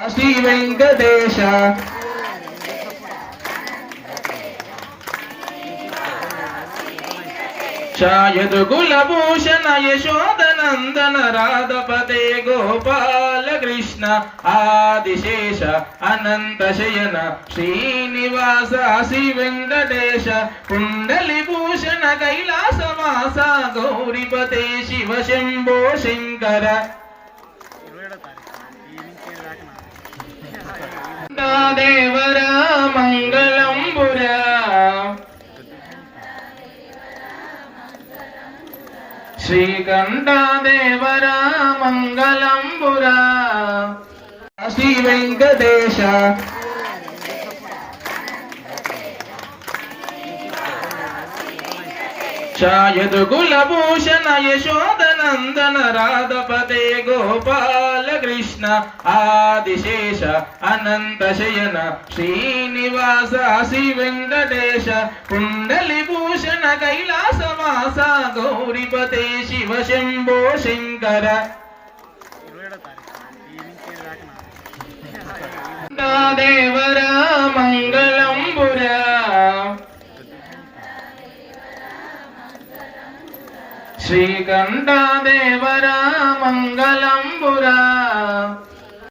Shri Venkatesha ఛాయదు కులభూషణ యశోదనందన రాధపతే Gopala Krishna Adisesha Anantha Shayana Srinivasa Shri Venkatesha kundali Devara మంగళంబురా. శ్రీకంఠదేవరా మంగళంబురా. Shri Venkatesha ఛాయదు కులభూషణ యశోదనందన రాధపదే Gopala. Krishna Adisesha Anantha Shayana Srinivasa Shri Venkatesha kundali Bhushana కైలాసవాస గౌరిపతే Shiva Shambho Shankara. Devara మంగళంబురా శ్రీకంఠదేవరా మంగళంబురా